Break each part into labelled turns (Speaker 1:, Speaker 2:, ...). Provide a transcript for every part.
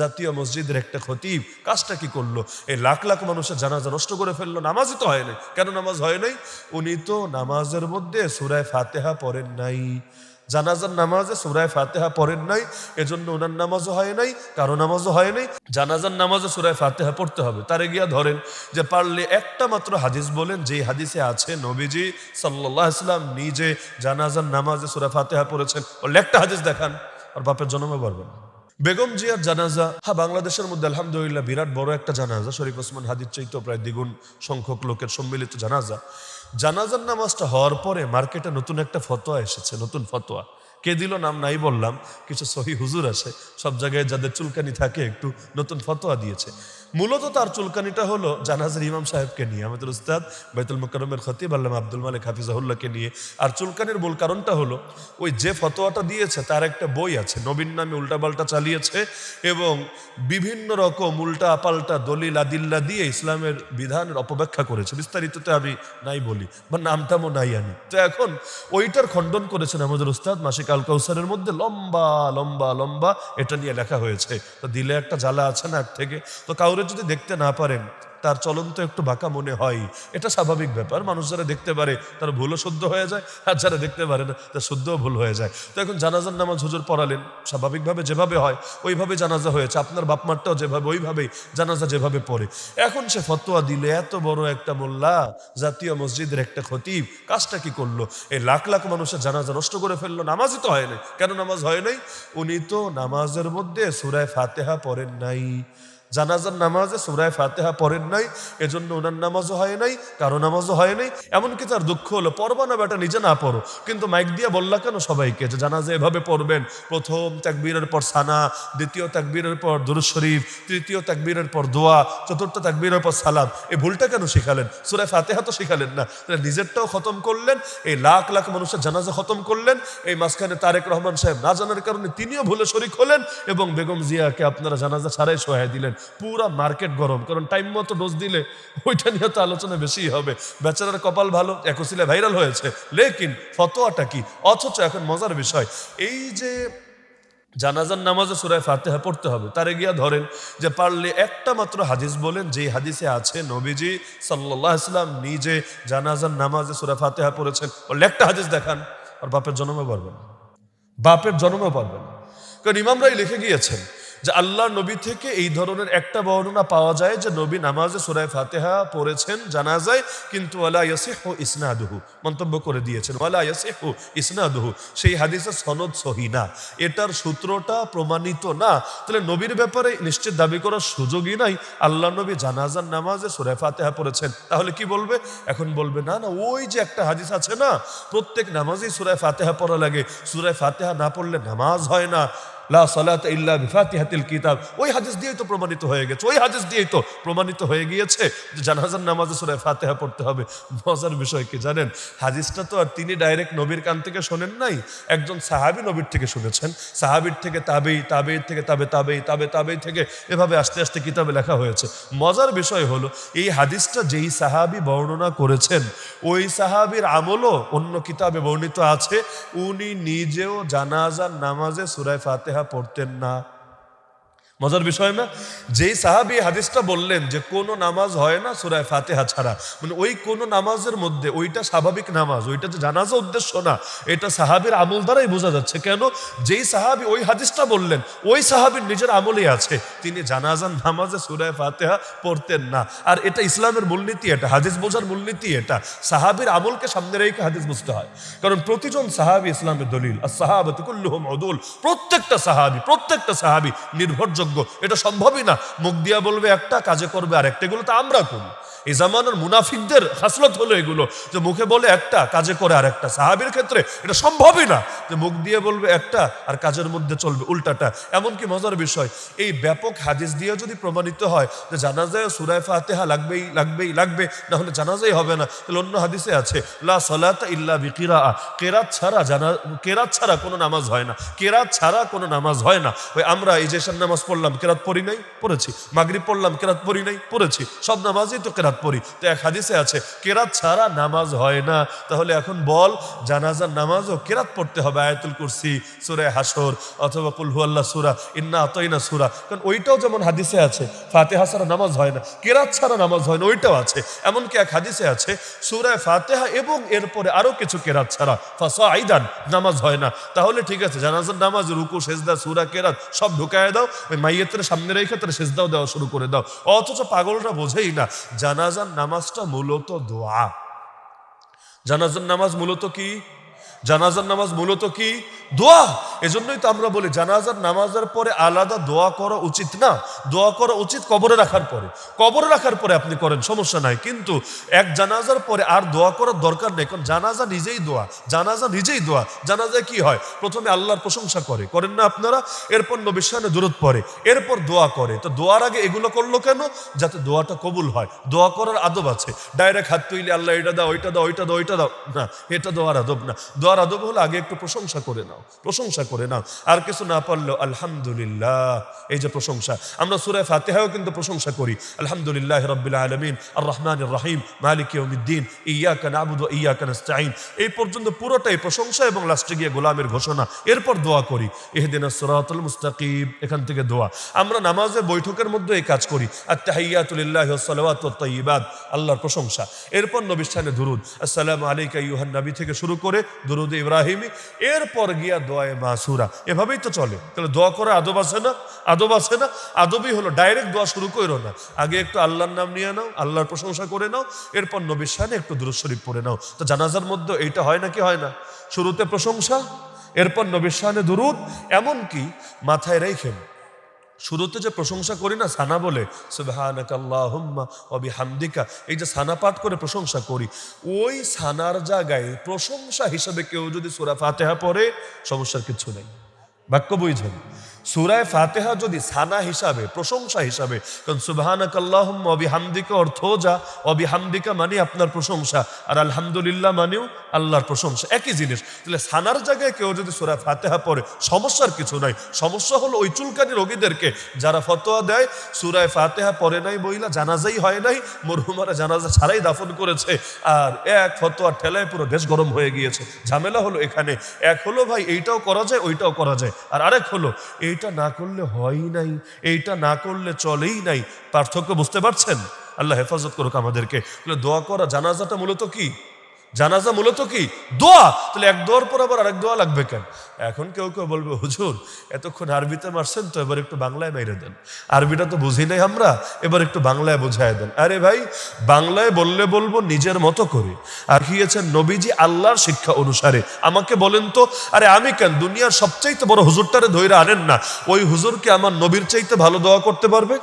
Speaker 1: জাতীয় মসজিদের একটা খতিব কাজটা কি করল? এই লাখ লাখ মানুষের জানাজা নষ্ট করে ফেলল, নামাজই তো হয় নাই। কেন নামাজ হয় নাই? উনি তো নামাজের মধ্যে সুরায় ফাতেহা পড়েন নাই। জানাজার নামাজে সুরায় ফাতেহা পড়েন নাই, এজন্য ওনার নামাজও হয় নাই, কারও নামাজও হয় নাই। জানাজার নামাজে সুরায় ফাতেহা পড়তে হবে। তারে গিয়া ধরেন যে পারলে একটা মাত্র হাদিস বলেন যে হাদিসে আছে নবীজি সাল্লাহ ইসলাম নিজে জানাজার নামাজে সুরায় ফাতেহা পড়েছেন। বললে একটা হাদিস দেখান, আর বাপের জন্মে পারবেন না। বেগম জিয়ার জানাজা হ্যাঁ বাংলাদেশের মধ্যে আলহামদুলিল্লাহ বিরাট বড় একটা জানাজা। শরীফ ওসমান হাদির চাইতেও প্রায় দ্বিগুণ সংখ্যক লোকের সম্মিলিত জানাজা। জানাজার নামাজটা হওয়ার পরে মার্কেটে নতুন একটা ফতোয়া এসেছে, নতুন ফতোয়া। কে দিল নাম নাই বললাম, কিছু সহি হুজুর আছে, সব জায়গায় যাদের চুলকানি থাকে একটু নতুন ফতোয়া দিয়েছে। মূলত তার চুলকানিটা হলো জানাজার ইমাম সাহেবকে নিয়ে, আমাদের উস্তাদ বাইতুল মোকারমের খতিব আল্লাহ আব্দুল মালিক হাফিজাহুল্লাহকে নিয়ে। আর চুলকানির মূল কারণটা হলো, ওই যে ফতোয়াটা দিয়েছে তার একটা বই আছে, নবীন নামে উল্টাপাল্টা চালিয়েছে এবং বিভিন্ন রকম উল্টা পাল্টা দলিল আদিল্লা দিয়ে ইসলামের বিধানের অপব্যাখ্যা করেছে। বিস্তারিততে আমি নাই বলি, বা নামটামও নাই আনি তো এখন ওইটার খণ্ডন করেছেন আমাদের উস্তাদ মাসিক আল কৌসারের মধ্যে লম্বা লম্বা লম্বা এটা নিয়ে লেখা হয়েছে। তো দিলে একটা জ্বালা আছে না এক থেকে? তো কাউরে যদি দেখতে না পারেন তার চলন তো একটু বাঁকা মনে হয়। এটা স্বাভাবিক ব্যাপার। মানুষ যারা দেখতে পারে, তার ভুলও শুদ্ধ হয়ে যায়। আর যারা দেখতে পারে না, তার শুদ্ধও ভুল হয়ে যায়। তো এখন জানাজার নামাজ হুজুর পড়ালেন। স্বাভাবিকভাবে যেভাবে হয়, ওইভাবে জানাজা হয়েছে। আপনার বাপমারটাও যেভাবে, ওইভাবেই জানাজা যেভাবে পড়ে। এখন সে ফতোয়া দিলে, এত বড় একটা মোল্লা, জাতীয় মসজিদের একটা খতিব, কাজটা কি করল? এই লাখ লাখ মানুষের জানাজা নষ্ট করে ফেলল। নামাজই তো হয় নাই। কেন নামাজ হয় নাই? উনি তো নামাজের মধ্যে সুরায় ফাতেহা পড়েন নাই। জানাজার নামাজে সুরায় ফাতেহা পড়েন নাই, এজন্য ওনার নামাজও হয় নাই, কারও নামাজও হয় নাই, এমনকি তার দুঃখ হলো, পড়বা না বেটা, নিজে না পড়ো। কিন্তু মাইক দিয়ে বললা কেন সবাইকে যে জানাজে এভাবে পড়বেন? প্রথম তাকবীরের পর সানা, দ্বিতীয় তাকবীরের পর দুরুদ শরীফ, তৃতীয় তাকবীরের পর দোয়া, চতুর্থ তাকবীরের পর সালাম। এই ভুলটা কেন শিখালেন? সুরায় ফাতেহা তো শিখালেন না। নিজেরটাও খতম করলেন, এই লাখ লাখ মানুষের জানাজা খতম করলেন, এই মাঝখানে তারেক রহমান সাহেব না জানার কারণে তিনিও ভুলে শরিক হলেন এবং বেগম জিয়াকে আপনারা জানাজা ছাড়াই সহায় দিলেন। পুরা মার্কেট গরম, কারণ টাইম মতো ডোজ দিলে ওইটা নিয়ে তো আলোচনা বেশি হবে। বেচারার কপাল ভালো একসিলে ভাইরাল হয়েছে। লেকিন ফতোয়াটা কি? অথচ এখন মজার বিষয়, এই যে জানাজার নামাজে সুরায় ফাতেহা পড়তে হবে, তারে গিয়া ধরেন যে পারলে একটা মাত্র হাদিস বলেন যে হাদিসে আছে, নবীজি সাল্লাহ ইসলাম নিজে জানাজার নামাজে সুরায় ফাতেহা পড়েছেন। বললে একটা হাদিস দেখান, আর বাপের জন্মে পারবেন বাপের জন্মও পারবেন কারণ ইমামরাই লিখে গিয়েছেন যে আল্লাহ নবী থেকে এই ধরনের একটা বর্ণনা পাওয়া যায় যে নবী নামাজে সুরায় ফাতেহা পড়েছেন জানা যায় কিন্তু ওয়ালা ইয়াসিহু ইসনাদুহু, মন্তব্য করে দিয়েছেন, ওয়ালা ইয়াসিহু ইসনাদুহু, সেই হাদিসের সনদ সহি না। এটার সূত্রটা প্রমাণিত না। তাহলে নবীর ব্যাপারে নিশ্চিত দাবি করার সুযোগই নাই। আল্লাহ নবী জানাজার নামাজে সুরায় ফাতেহা পড়েছেন। তাহলে কি বলবে? এখন বলবে, না না, ওই যে একটা হাদিস আছে না, প্রত্যেক নামাজেই সুরায় ফাতেহা পড়া লাগে। সুরায় ফাতেহা না পড়লে নামাজ হয় না। লা সালাত ইল্লা বিফাতিহাতিল কিতাব। ওই হাদিস দিয়েই তো প্রমাণিত হয়ে গেছে। ওই হাদিস দিয়েই তো প্রমাণিত হয়ে গিয়েছে যে জানাজার নামাজে সুরায় ফাতেহা পড়তে হবে। মজার বিষয় কি জানেন? হাদিসটা তো আর তিনি ডাইরেক্ট নবীর কান থেকে শোনেন নাই। একজন সাহাবি নবীর থেকে শুনেছেন। সাহাবির থেকে তাবেই তাবেই থেকে তাবে, তাবেই তাবে, তাবেই থেকে এভাবে আস্তে আস্তে কিতাবে লেখা হয়েছে। মজার বিষয় হলো, এই হাদিসটা যেই সাহাবি বর্ণনা করেছেন, ওই সাহাবির আমলও অন্য কিতাবে বর্ণিত আছে। উনি নিজেও জানাজার নামাজে সুরায় ফাতেহা পড়তেন না। মজার বিষয় না? যেই সাহাবি হাদিসটা বললেন যে কোনো নামাজ হয় না সুরায় ফাতেহা ছাড়া। মানে ওই কোনো নামাজের মধ্যে ওইটা স্বাভাবিক নামাজ, ওইটা যে জানাজা উদ্দেশ্য না, এটা সাহাবির আমল দ্বারাই বোঝা যাচ্ছে। কেন? যেই সাহাবি ওই হাদিসটা বললেন, ওই সাহাবির নিজের আমলেই আছে। তিনি জানাজান নামাজে সুরায় ফাতেহা পড়তেন না। আর এটা ইসলামের মূলনীতি এটা, হাদিস বোঝার মূলনীতি এটা। সাহাবির আমলকে সামনে রেখে হাদিস বুঝতে হয়। কারণ প্রতিজন সাহাবি ইসলামের দলিল আর সাহাবাতুকুল্লুহম অদুল প্রত্যেকটা সাহাবি প্রত্যেকটা সাহাবি নির্ভরযোগ্য এটা সম্ভবই না। মুখ দিয়া বলবে একটা, কাজে করবে আর একটা এগুলো তো আমরা করি। এই জামানার মুনাফিকদের হাসলত হলো এগুলো, যে মুখে বলে একটা, কাজে করে আর একটা। সাহাবির ক্ষেত্রে এটা সম্ভবই না যে মুখ দিয়ে বলবে একটা আর কাজের মধ্যে চলবে উল্টাটা। এমনকি মজার বিষয়, এই ব্যাপক হাদিস দিয়ে যদি প্রমাণিত হয় যে জানাজায় সুরায় ফাতেহা লাগবেই লাগবেই, লাগবে না হলে জানাজাই হবে না। তাহলে অন্য হাদিসে আছে, লা সালাতা ইল্লা বিকিরা কেরাত ছাড়া জানা, কেরাত ছাড়া কোনো নামাজ হয় না। কেরাত ছাড়া কোনো নামাজ হয় না। ওই আমরা এই যেসব নামাজ পড়লাম, কেরাত পড়ি নাই, পড়েছি। মাগরিব পড়লাম, কেরাত পড়ি নাই, পড়েছি। সব নামাজই তো কেরাত কেরাত পড়ি। তো এক হাদিসে আছে, কেরাত ছাড়া নামাজ হয় না। তাহলে এখন বল, জানাজার নামাজও কেরাত পড়তে হবে, আয়াতুল কুরসি, সুরে হাসর অথবা কুলহু আল্লাহ সুরা, ইন্না আতইনা সুরা। কারণ ওইটাও যেমন হাদিসে আছে, ফাতেহা ছাড়া নামাজ হয় না, কেরাত ছাড়া নামাজ হয় না, ওইটাও আছে। এমনকি এক হাদিসে আছে, সুরায় ফাতেহা এবং এরপরে আরও কিছু কেরাত ছাড়া ফাসা আইদান নামাজ হয় না। তাহলে ঠিক আছে, জানাজার নামাজ, রুকু, সেজদা, সুরা, কেরাত সব ঢুকায় দাও, ওই মাইয়েতের সামনে রেখে তার সেজদাও দেওয়া শুরু করে দাও। অথচ পাগলরা বোঝেই না জানাজার নামাজটা মূলত দোয়া। জানাজার নামাজ মূলত কি? জানাজার নামাজ মূলত কি? দোয়া। এজন্যই তো আমরা বলি, জানাজার নামাজের পরে আলাদা দোয়া করা উচিত না। দোয়া করা উচিত কবরে রাখার পরে। কবরে রাখার পরে আপনি করেন, সমস্যা নাই। কিন্তু এক জানাজার পরে আর দোয়া করার দরকার নেই। কারণ জানাজা নিজেই দোয়া। জানাজা নিজেই দোয়া। জানাজা কি হয়? প্রথমে আল্লাহর প্রশংসা করে। করেন না আপনারা? এরপর নবিশ্বানে দূরত পড়ে। এরপর দোয়া করে। তো দোয়ার আগে এগুলো করল কেন? যাতে দোয়াটা কবুল হয়। দোয়া করার আদব আছে। ডাইরেক্ট হাত তুইলে আল্লাহ এটা দাও, ওইটা দাও ওইটা দাও ওইটা দাও। না, এটা দোয়ার আদব না। দোয়ার আদব হলো আগে একটু প্রশংসা করে নাও, প্রশংসা করে নাও। আর কিছু না পারলেও আলহামদুলিল্লাহ, এই যে প্রশংসা, আমরা সুরায় ফাতেহাও কিন্তু প্রশংসা করি। আলহামদুলিল্লাহ রব্বিল আলমিন আর রহমান রাহিম, মালিক ইয়মিদ্দিন ইয়াকা নাবুদ ইয়াকা নাস্তাইন এই পর্যন্ত পুরোটাই প্রশংসা এবং লাস্টে গিয়ে গোলামের ঘোষণা। এরপর দোয়া করি। এহদিন সরাতুল মুস্তাকিব এখান থেকে দোয়া। আমরা নামাজে বৈঠকের মধ্যে এই কাজ করি। আত্তাহিয়াতুলিল্লাহ সালাওয়াত তাইয়িবাত, আল্লাহর প্রশংসা। এরপর নবিস্থানে দুরুদ। আসসালামু আলাইকা ইউহান নবী থেকে শুরু করে দুরুদ ইব্রাহিমি, এরপর গিয়া দোয়ায় মাসুরা। এভাবেই তো চলে। তাহলে দোয়া করে আদব আসে না? আদব আসে না? আদবই হলো ডাইরেক্ট দোয়া শুরু করো না। আগে একটু আল্লাহর নাম নিয়ে নাও, আল্লাহর প্রশংসা করে নাও, এরপর নবীর শানে একটু দূর শরীফ পড়ে নাও। তো জানাজার মধ্যে এইটা হয় নাকি হয় না? শুরুতে প্রশংসা, এরপর নবীর শানে দুরুদ, এমনকি মাথায় রেখেন। শুরুতে যে প্রশংসা করি না, সানা বলে হামদিকা এই যে সানা পাঠ করে প্রশংসা করি, ওই সানার জায়গায় প্রশংসা হিসেবে কেউ যদি সুরা ফাতেহা পড়ে, সমস্যার কিছু নেই। বাক্য বুঝছেন সুরায় ফাতেহা যদি সানা হিসাবে, প্রশংসা হিসাবে, কারণ সুবাহানাক আল্লাহুম অবিহামদিকা অর্থ যা অবিহামদিকা মানে আপনার প্রশংসা, আর আলহামদুলিল্লাহ মানেও আল্লাহর প্রশংসা। একই জিনিস, তাহলে সানার জায়গায় কেউ যদি সুরায় ফাতেহা পড়ে, সমস্যার কিছু নাই। সমস্যা হলো ওই চুলকানি রোগীদেরকে, যারা ফতোয়া দেয়, সুরায় ফাতেহা পড়ে নাই বইলা জানাজাই হয় নাই, মরহুমারা জানাজা ছাড়াই দাফন করেছে, আর এক ফতোয়া ঠেলায় পুরো দেশ গরম হয়ে গিয়েছে। ঝামেলা হলো এখানে, এক হলো ভাই এইটাও করা যায়, ওইটাও করা যায়, আর আরেক হলো এইটা না করলে হয়ই নাই, এইটা না করলে চলেই নাই। পার্থক্য বুঝতে পারছেন? আল্লাহ হেফাজত করুক আমাদেরকে। দোয়া করা জানাজাটা মূলত কি? জানাজা মূলত কি? দোয়া। তাহলে এক দোয়ার পর আবার আরেক দোয়া লাগবে কেন? এখন কেউ কেউ বলবে, হুজুর, এতক্ষণ আরবিতে মারছেন তো, এবার একটু বাংলায় মেরে দেন। আরবিটা তো বুঝি নাই আমরা, এবার একটু বাংলায় বোঝায় দেন। আরে ভাই, বাংলায় বললে বলব, নিজের মতো করে। আর গিয়েছেন নবীজি আল্লাহর শিক্ষা অনুসারে। আমাকে বলেন তো, আরে আমি কেন? দুনিয়ার সবচাইতে বড় হুজুরটারে ধৈর্য আনেন না। ওই হুজুরকে আমার নবীর চাইতে ভালো দোয়া করতে পারবে?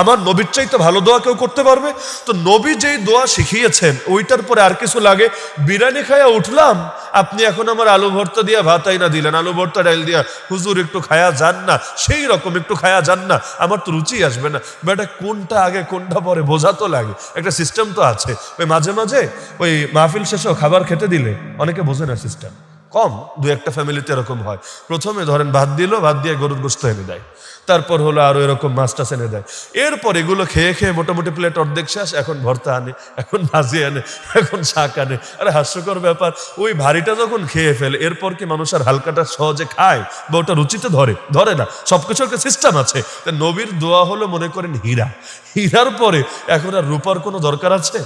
Speaker 1: আমার নবীর চাইতে ভালো দোয়া কেউ করতে পারবে? তো নবী যেই দোয়া শিখিয়েছেন, ওইটার পরে আর কিছু লাগে? বিরিয়ানি খায়া উঠলাম, আপনি এখন আমার আলু ভর্তা দিয়া ভাতাই না দিলেন, আলু ভর্তা ডাইল দিয়া, হুজুর, একটু খায়া যান না, সেই রকম একটু খায়া যান না, আমার তো রুচি আসবে না। বেটা, কোনটা আগে, কোনটা পরে, বোঝা তো লাগে, একটা সিস্টেম তো আছে। ওই মাঝে মাঝে, ওই মাহফিল শেষেও খাবার খেতে দিলে, অনেকে বোঝে না সিস্টেম কম, দু একটা ফ্যামিলিতে এরকম হয়। প্রথমে ধরেন ভাত দিল, ভাত দিয়ে গরুর গোস্ত এনে দেয়। তারপর হলো আরও এরকম মাছ টাছ এনে দেয়। এরপর এগুলো খেয়ে খেয়ে মোটামুটি প্লেট অর্ধেক শেষ, এখন ভর্তা আনে, এখন ভাজি আনে, এখন শাক আনে। আরে হাস্যকর ব্যাপার, ওই ভারীটা যখন খেয়ে ফেলে, এরপর কি মানুষ আর হালকাটা সহজে খায়? বা ওটা রুচিতে ধরে ধরে না সব সবকিছু একটা সিস্টেম আছে। নবীর দোয়া হলো মনে করেন হীরা। হীরার পরে এখন আর রূপার কোনো দরকার আছে?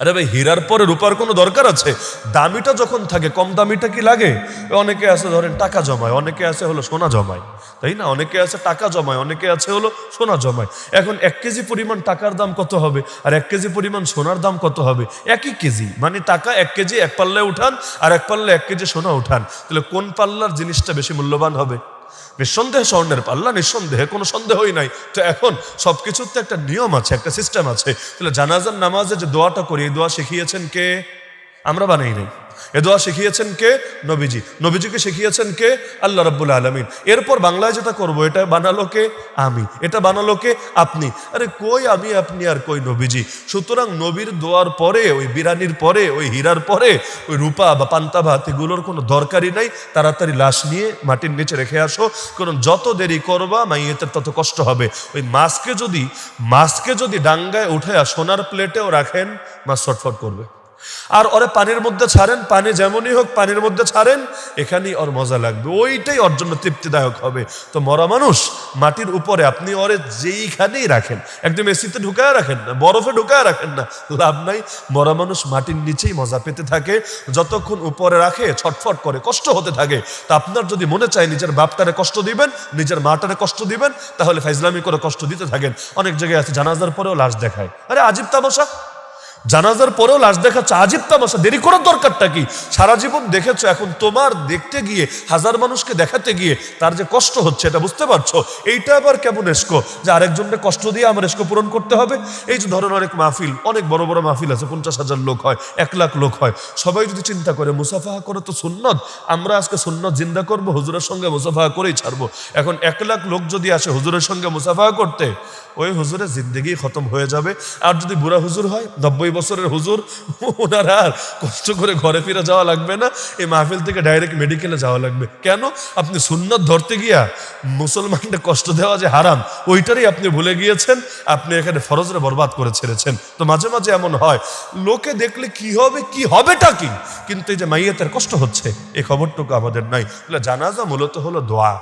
Speaker 1: আরে ভাই, হীরার পরে রূপার কোনো দরকার আছে? দামিটা যখন থাকে, কম দামিটা কি লাগে? অনেকে আছে, ধরেন, টাকা জমায়, অনেকে আছে হলো সোনা জমায়, তাই না? অনেকে আছে টাকা জমায়, অনেকে আছে হলো সোনা জমায়। এখন এক কেজি পরিমাণ টাকার দাম কত হবে? আর এক কেজি পরিমাণ সোনার দাম কত হবে? একই কেজি মানে টাকা এক কেজি, এক পাল্লায় উঠান, আর এক পাল্লা এক কেজি সোনা উঠান। তাহলে কোন পাল্লার জিনিসটা বেশি মূল্যবান হবে? নিঃসন্দেহে স্বর্ণের পাল্লা, নিঃসন্দেহে কোনো সন্দেহই নাই। তো এখন সব কিছুর তো একটা নিয়ম আছে, একটা সিস্টেম আছে। তাহলে জানাজার নামাজে যে দোয়াটা করি, এই দোয়া শিখিয়েছেন কে? আমরা বানাই নাই। এ দোয়া শিখিয়েছেন কে? নবীজি। নবীজিকে শিখিয়েছেন কে? আল্লাহ রাব্বুল আলমিন। এরপর বাংলায় যেটা করব, এটা বানালো কে? আমি। এটা বানালো কে? আপনি। আরে কই আমি, আপনি আর কই নবীজি? সুতরাং নবীর দোয়ার পরে, ওই বিরানির পরে, ওই হীরার পরে, ওই রূপা বা পান্তা ভাত এগুলোর কোনো দরকারই নাই। তাড়াতাড়ি লাশ নিয়ে মাটির নিচে রেখে আসো। কারণ যত দেরি করবা, মাইয়েতের তত কষ্ট হবে। ওই মাছকে যদি মাছকে যদি ডাঙ্গায় উঠে সোনার প্লেটেও রাখেন, মাছ ছটফট করবে। আর ওরে পানির মধ্যে ছাড়েন, পানি যেমনই হোক পানির মধ্যে ছাড়েন, এখানেই ওর মজা লাগবে। ওইটাই ওর জন্য তৃপ্তিদায়ক হবে। তো মরা মানুষ, মাটির উপরে আপনি ওরে যেইখানেই রাখেন, একদম এসিতে ঢুকায় রাখেন না, বরফে ঢুকায় রাখেন না, লাভ নাই। মরা মানুষ মাটির নিচেই মজা পেতে থাকে, যতক্ষণ উপরে রাখে, ছটফট করে, কষ্ট হতে থাকে। তা আপনার যদি মনে চায় নিজের বাপটারে কষ্ট দিবেন, নিজের মাটারে কষ্ট দিবেন, তাহলে ফাইজলামি করে কষ্ট দিতে থাকেন। অনেক জায়গায় আছে, জানাজার পরেও লাশ দেখায়। আরে আজিব তামাশা। জানাজার পরেও লাশ দেখাচ্ছে আজীব তামাশা। দেরি করার দরকারটা কি? সারা জীবন দেখেছ, এখন তোমার দেখতে গিয়ে, হাজার মানুষকে দেখাতে গিয়ে তার যে কষ্ট হচ্ছে, এটা বুঝতে পারছ? এইটা আবার কেমন এসকো? যে আরেকজনকে কষ্ট দিয়ে আমার এসকো পূরণ করতে হবে? এই যে ধরেন অনেক মাহফিল, অনেক বড় বড় মাহফিল আছে, পঞ্চাশ হাজার লোক হয়, এক লাখ লোক হয়। সবাই যদি চিন্তা করে, মুসাফাহা করে তো সুন্নত, আমরা আজকে সুন্নত জিন্দা করব, হুজুরের সঙ্গে মুসাফাহা করেই ছাড়বো। এখন এক লাখ লোক যদি আসে হুজুরের সঙ্গে মুসাফাহা করতে ওই হুজুরের জিন্দগি খতম হয়ে যাবে। আর যদি বুড়া হুজুর হয়, নব্বই বছরের হুজুর, ওনার আর কষ্ট করে ঘরে ফিরে যাওয়া লাগবে না। এই মাহফিল থেকে ডাইরেক্ট মেডিকেলে যাওয়া লাগবে। কেন? আপনি সুন্নত ধরতে গিয়া মুসলমানকে কষ্ট দেওয়া যে হারাম, ওইটারই আপনি ভুলে গিয়েছেন। আপনি এখানে ফরজরে বরবাদ করে ছেড়েছেন। তো মাঝে মাঝে এমন হয়, লোকে দেখলে কি হবে, কি হবেটা কি? কিন্তু এই যে মাইয়াতের কষ্ট হচ্ছে এই খবরটুকু আমাদের নাই। জানাজা মূলত হলো দোয়া।